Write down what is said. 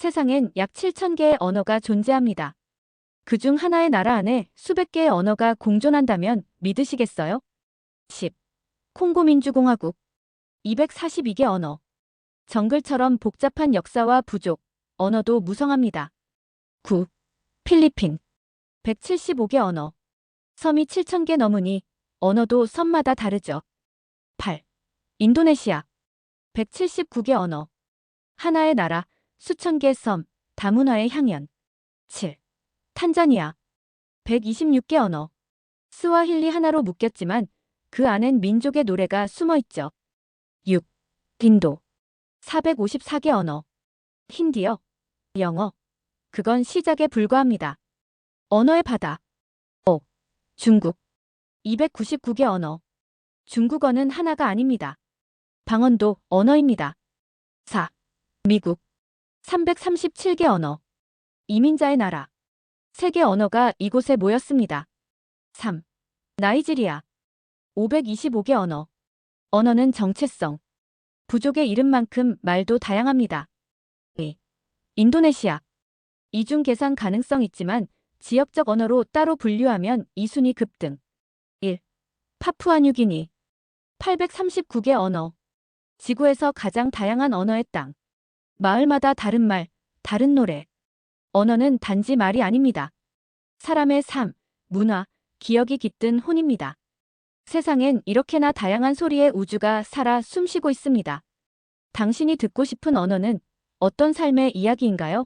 세상엔 약 7천 개의 언어가 존재합니다. 그 중 하나의 나라 안에 수백 개의 언어가 공존한다면 믿으시겠어요? 10. 콩고 민주공화국 242개 언어 정글처럼 복잡한 역사와 부족, 언어도 무성합니다. 9. 필리핀 175개 언어 섬이 7천 개 넘으니 언어도 섬마다 다르죠. 8. 인도네시아 179개 언어 하나의 나라, 수천 개 섬, 다문화의 향연 7. 탄자니아 126개 언어 스와힐리 하나로 묶였지만 그 안엔 민족의 노래가 숨어 있죠. 6. 인도 454개 언어 힌디어, 영어 그건 시작에 불과합니다. 언어의 바다 5. 중국 299개 언어 중국어는 하나가 아닙니다. 방언도 언어입니다. 4. 미국 337개 언어 이민자의 나라 세계 언어가 이곳에 모였습니다. 3. 나이지리아 525개 언어 언어는 정체성 부족의 이름만큼 말도 다양합니다. 2. 인도네시아 이중 계산 가능성 있지만 지역적 언어로 따로 분류하면 2순위 급등 1. 파푸아뉴기니 839개 언어 지구에서 가장 다양한 언어의 땅 마을마다 다른 말, 다른 노래 언어는 단지 말이 아닙니다. 사람의 삶, 문화, 기억이 깃든 혼입니다. 세상엔 이렇게나 다양한 소리의 우주가 살아 숨쉬고 있습니다. 당신이 듣고 싶은 언어는 어떤 삶의 이야기인가요?